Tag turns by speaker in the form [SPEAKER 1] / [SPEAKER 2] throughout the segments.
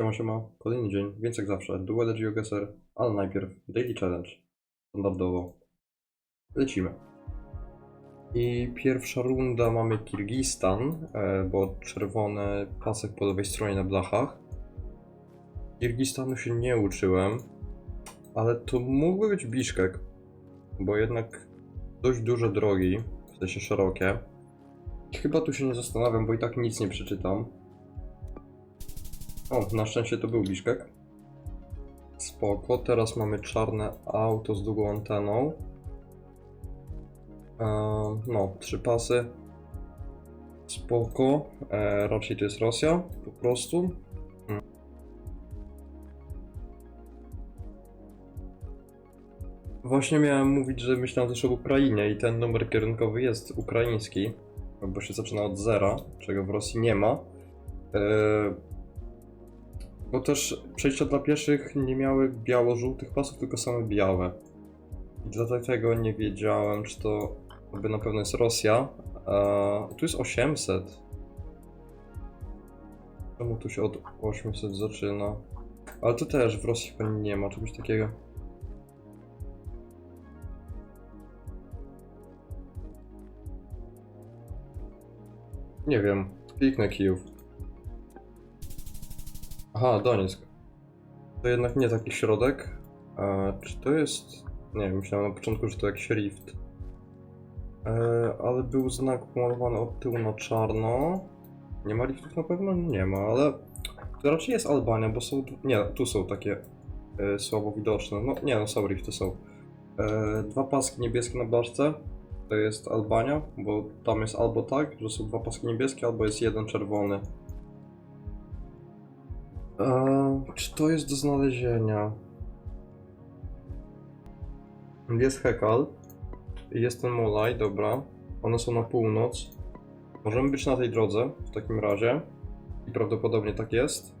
[SPEAKER 1] Siema, siema. Kolejny dzień, więc jak zawsze, duele GeoGuessr, ale najpierw Daily Challenge. Standardowo. Lecimy. I pierwsza runda mamy Kirgistan, e, bo czerwony pasek po lewej stronie na blachach. Kirgistanu się nie uczyłem, ale to mógłby być Biszkek, bo jednak dość duże drogi, w sensie szerokie. Chyba tu się nie zastanawiam, bo i tak nic nie przeczytam. O, na szczęście to był Biszkek. Spoko, teraz mamy czarne auto z długą anteną. Eee, no, trzy pasy. Spoko. Eee, raczej to jest Rosja, po prostu. Mm. Właśnie miałem mówić, że myślałem też o Ukrainie i ten numer kierunkowy jest ukraiński, bo się zaczyna od zera, czego w Rosji nie ma. Eee, bo też przejścia dla pieszych nie miały biało-żółtych pasów, tylko same białe. I dlatego nie wiedziałem, czy to by na pewno jest Rosja. A tu jest 800. Czemu tu się od 800 zaczyna? Ale to też w Rosji chyba nie ma czegoś takiego. Nie wiem. Kliknę Kijów. Aha, Donieck. To jednak nie taki środek. A, czy to jest... Nie wiem, myślałem na początku, że to jakiś rift. E, ale był znak pomalowany od tyłu na czarno. Nie ma riftów na pewno? Nie ma, ale... To raczej jest Albania, bo są... Nie, tu są takie e, słabo widoczne. No nie, no są rifty, są. E, dwa paski niebieskie na blaszce. To jest Albania, bo tam jest albo tak, że są dwa paski niebieskie, albo jest jeden czerwony. Eee, czy to jest do znalezienia? Jest Hekal. Jest ten Molaj, dobra. One są na północ. Możemy być na tej drodze w takim razie. I prawdopodobnie tak jest.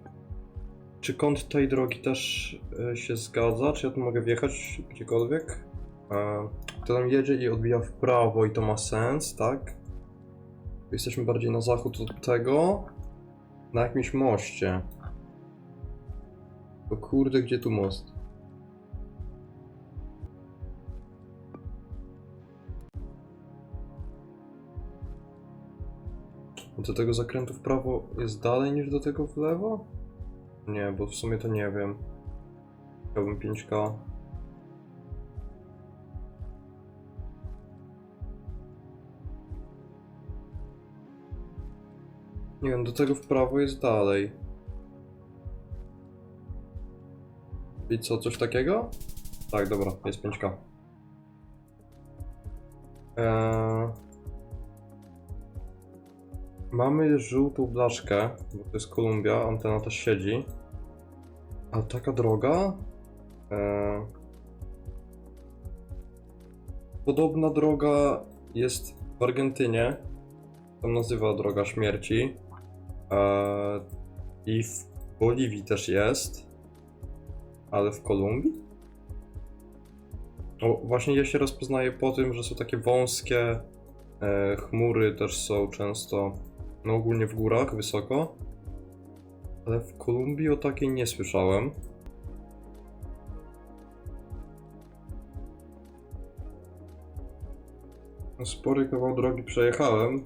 [SPEAKER 1] Czy kąt tej drogi też e, się zgadza? Czy ja tu mogę wjechać gdziekolwiek? To tam jedzie i odbija w prawo i to ma sens, tak? Jesteśmy bardziej na zachód od tego. Na jakimś moście. Kurde, gdzie tu most? Do tego zakrętu w prawo jest dalej niż do tego w lewo? Nie, bo w sumie to nie wiem. Chciałbym 5K. Nie wiem, do tego w prawo jest dalej. I co, coś takiego? Tak, dobra, jest 5K. Eee... Mamy żółtą blaszkę, bo to jest Kolumbia, antena też siedzi. A taka droga? Eee... Podobna droga jest w Argentynie. To nazywa Droga Śmierci. Eee... I w Boliwii też jest. Ale w Kolumbii? O, właśnie je się rozpoznaje po tym, że są takie wąskie e, chmury, też są często, no ogólnie w górach, wysoko. Ale w Kolumbii o takiej nie słyszałem. No, Spory kawał drogi przejechałem.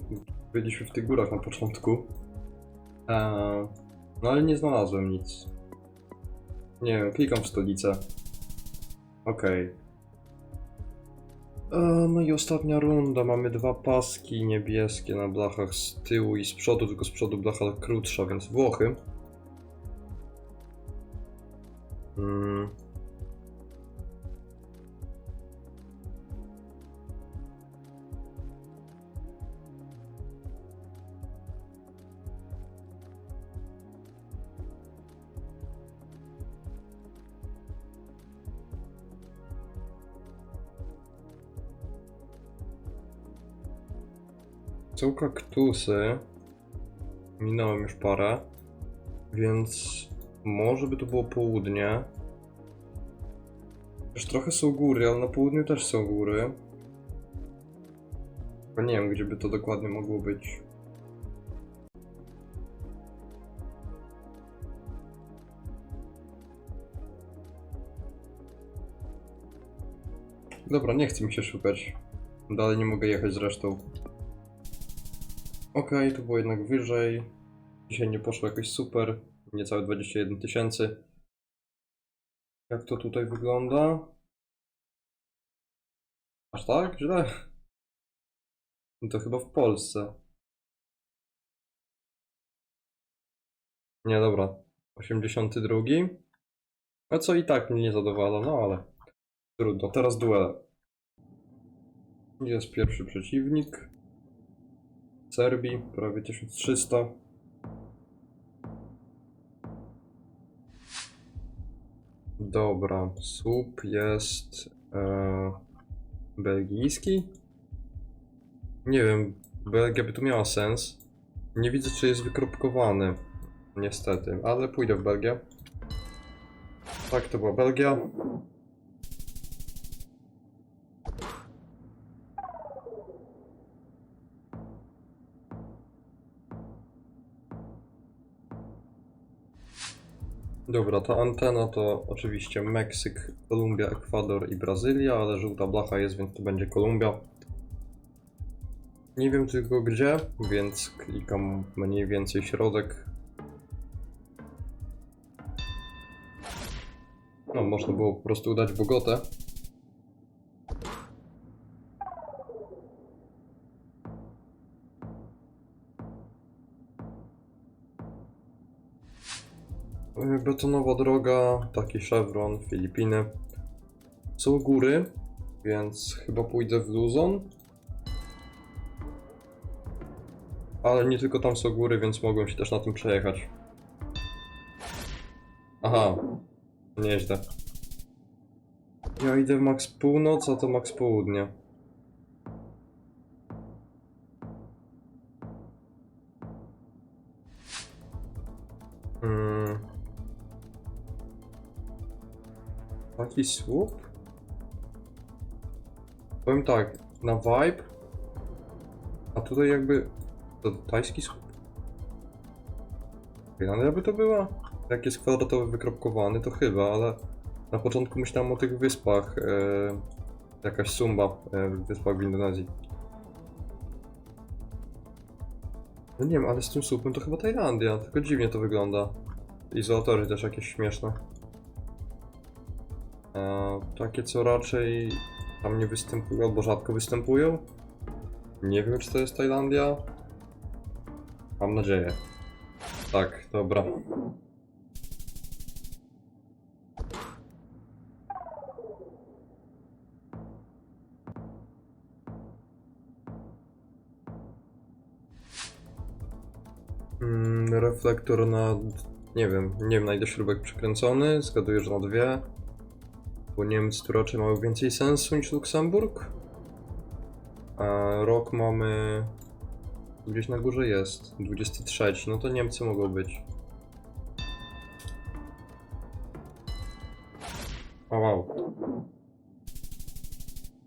[SPEAKER 1] Byliśmy w tych górach na początku. Eee, no ale nie znalazłem nic. Nie wiem, klikam w stolicę. Okej. E, No i ostatnia runda. Mamy dwa paski niebieskie na blachach z tyłu i z przodu, tylko z przodu blacha krótsza, więc Włochy. Są kaktusy. Minąłem już parę. Więc może by to było południe. Też trochę są góry, ale na południu też są góry. Tylko nie wiem, gdzie by to dokładnie mogło być. Dobra, nie chce mi się szukać. Dalej nie mogę jechać zresztą. Okej, to było jednak wyżej. Dzisiaj nie poszło jakoś super. Niecałe 21 tysięcy. Jak to tutaj wygląda? Aż tak? Źle? No to chyba w Polsce. Nie, dobra. 82. No co i tak mnie nie zadowala, no ale trudno. Teraz duele. Jest pierwszy przeciwnik. Serbii, prawie 1300. Dobra, słup jest e, belgijski? Nie wiem, Belgia by tu miała sens. Nie widzę, czy jest wykropkowany. Niestety, ale pójdę w Belgię. Tak, to była Belgia. Dobra, ta antena to oczywiście Meksyk, Kolumbia, Ekwador i Brazylia, ale żółta blacha jest, więc to będzie Kolumbia. Nie wiem tylko gdzie, więc klikam mniej więcej środek. No, można było po prostu dać Bogotę. Betonowa droga, taki chevron, Filipiny. Są góry, więc chyba pójdę w Luzon. Ale nie tylko tam są góry, więc mogłem się też na tym przejechać. Aha, nieźle. Ja idę w max północ, a to max południe. Taki słup? Powiem tak, na vibe. A tutaj jakby. To tajski słup? Finlandia by to była? Jak jest kwadratowy wykropkowany, to chyba, ale na początku myślałem o tych wyspach. E, jakaś sumba e, w wyspach w Indonezji. No nie wiem, ale z tym słupem to chyba Tajlandia, tylko dziwnie to wygląda. Izolatory też jakieś śmieszne. E, takie co raczej tam nie występują albo rzadko występują. Nie wiem czy to jest Tajlandia. Mam nadzieję. Tak, dobra. Mm, reflektor na. Nie wiem, nie wiem, na ile śrubek przykręcony. Zgaduję, że na dwie. Bo Niemcy tu raczej mają więcej sensu niż Luksemburg. A rok mamy. Gdzieś na górze jest. 23, no to Niemcy mogą być. O wow.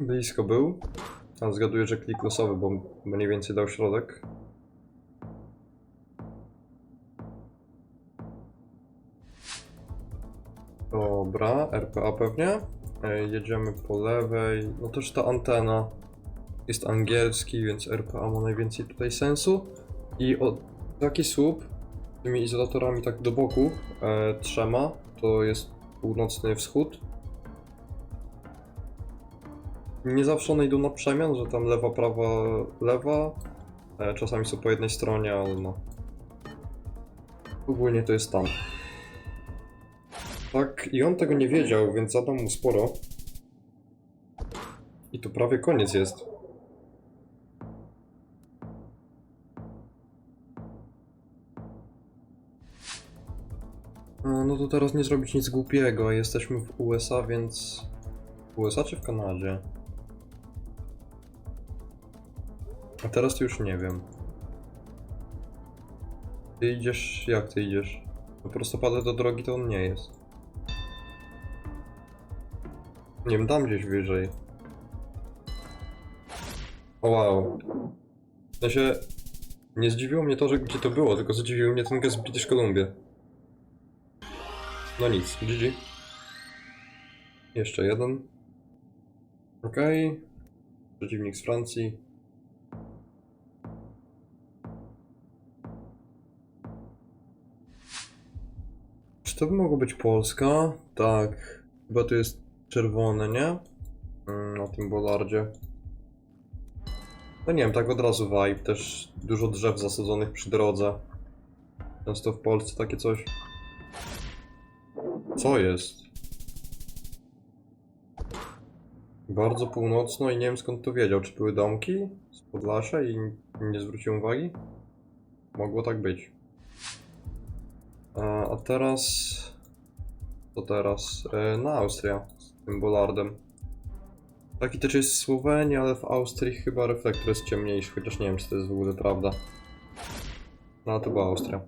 [SPEAKER 1] Blisko był. A zgaduję, że klik losowy, bo mniej więcej dał środek. Dobra, RPA pewnie. Jedziemy po lewej. No też ta antena jest angielski, więc RPA ma najwięcej tutaj sensu. I o, taki słup z tymi izolatorami tak do boku, e, trzema, to jest północny wschód. Nie zawsze one idą na przemian, że tam lewa, prawa, lewa. E, czasami są po jednej stronie, ale no. Ogólnie to jest tam. Tak, i on tego nie wiedział, więc zadam mu sporo. I to prawie koniec jest. No to teraz nie zrobić nic głupiego. Jesteśmy w USA, więc. W USA czy w Kanadzie? A teraz to już nie wiem. Ty idziesz. Jak ty idziesz? No prostopadle do drogi to on nie jest. Nie wiem, tam gdzieś wyżej. O wow. W sensie, nie zdziwiło mnie to, że gdzie to było, tylko zdziwił mnie ten gest w British Columbia. No nic, GG. Jeszcze jeden. Okej. Przeciwnik z Francji. Czy to by mogło być Polska? Tak. Chyba to jest czerwone, nie? Mm, Na tym bolardzie. No nie wiem, tak od razu vibe. Też dużo drzew zasadzonych przy drodze. Często w Polsce takie coś. Co jest? Bardzo północno i nie wiem skąd to wiedział. Czy były domki z Podlasia i nie zwróciłem uwagi? Mogło tak być. A, teraz... Co teraz? E, na Austria tym Bolardem. Taki też jest w Słowenii, ale w Austrii chyba reflektor jest ciemniejszy, chociaż nie wiem czy to jest w ogóle prawda. No ale to była Austria.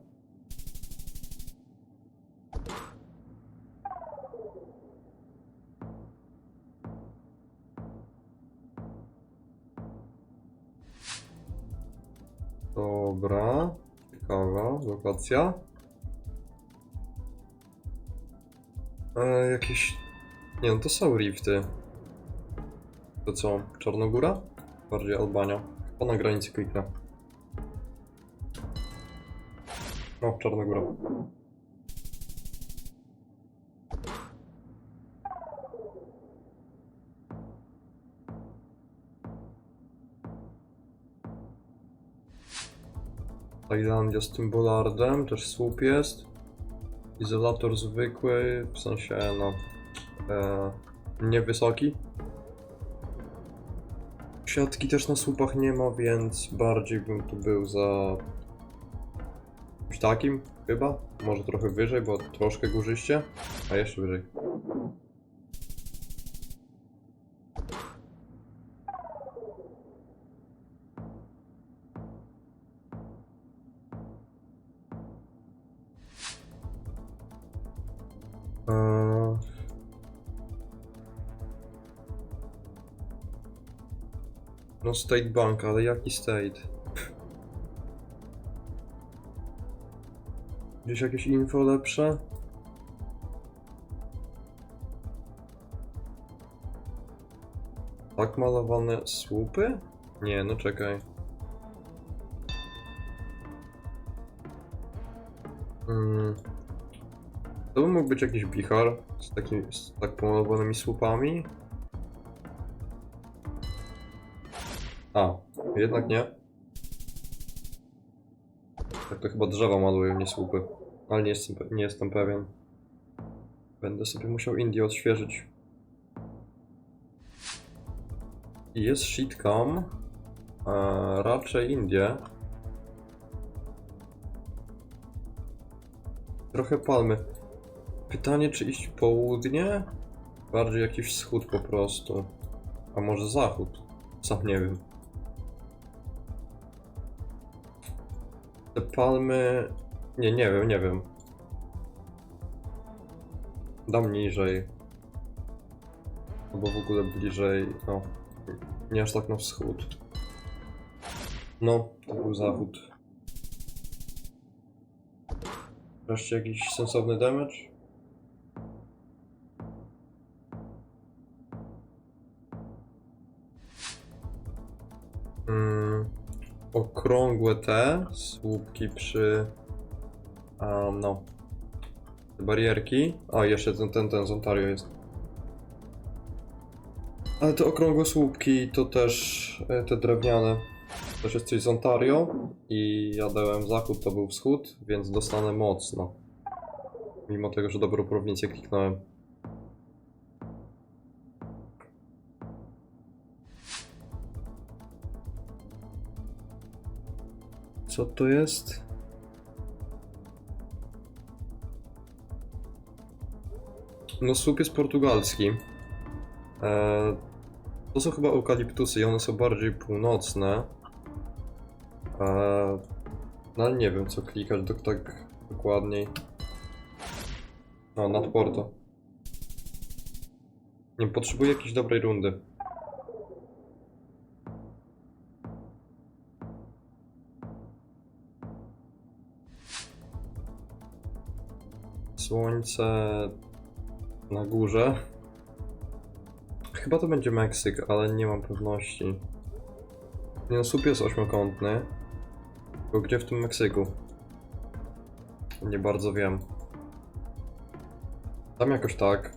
[SPEAKER 1] Dobra, ciekawa lokacja. E, jakieś... Nie no, to są rifty. To co, Czarnogóra? Bardziej Albania. Chyba na granicy kliknę. O, Czarnogóra. Tajlandia z tym bolardem, też słup jest. Izolator zwykły, w sensie no... E, niewysoki. Siatki też na słupach nie ma, więc bardziej bym tu był za... czymś takim, chyba. Może trochę wyżej, bo troszkę górzyście. A jeszcze wyżej. No State Bank, ale jaki State? Gdzieś jakieś info lepsze? Tak malowane słupy? Nie, no czekaj. Mm. To by mógł być jakiś Bihar z, takim, z tak pomalowanymi słupami. A, jednak nie. Tak to chyba drzewa malują, nie słupy. Ale nie jestem, nie jestem pewien. Będę sobie musiał Indię odświeżyć. Jest shitcam. E, raczej Indie. Trochę palmy. Pytanie, czy iść południe? Bardziej jakiś wschód po prostu. A może zachód? Sam nie wiem. Te palmy... Nie, nie wiem, nie wiem. Dam niżej. Albo w ogóle bliżej, no. Nie aż tak na wschód. No, to był zachód. Wreszcie jakiś sensowny damage? Okrągłe te słupki przy. Um, no. Barierki. A, jeszcze ten, ten, ten z Ontario jest. Ale te okrągłe słupki to też e, te drewniane. Też jest coś z Ontario. I ja dałem zachód, to był wschód, więc dostanę mocno. Mimo tego, że dobrą prowincję kliknąłem. Co to jest? No słup jest portugalski. E, to są chyba eukaliptusy i one są bardziej północne. E, no ale nie wiem co klikać do, tak dokładniej. O, nad Porto. Nie potrzebuję jakiejś dobrej rundy. Słońce na górze. chyba to będzie Meksyk, ale nie mam pewności. Nie no, słup jest ośmiokątny. Tylko gdzie w tym Meksyku? Nie bardzo wiem. Tam jakoś tak.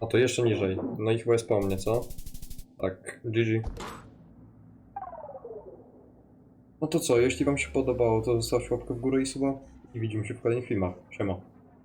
[SPEAKER 1] A to jeszcze niżej. No i chyba jest po mnie, co? Tak, GG. No to co, jeśli wam się podobało, to zostawcie łapkę w górę i suba. I widzimy się w kolejnych filmach. Siema.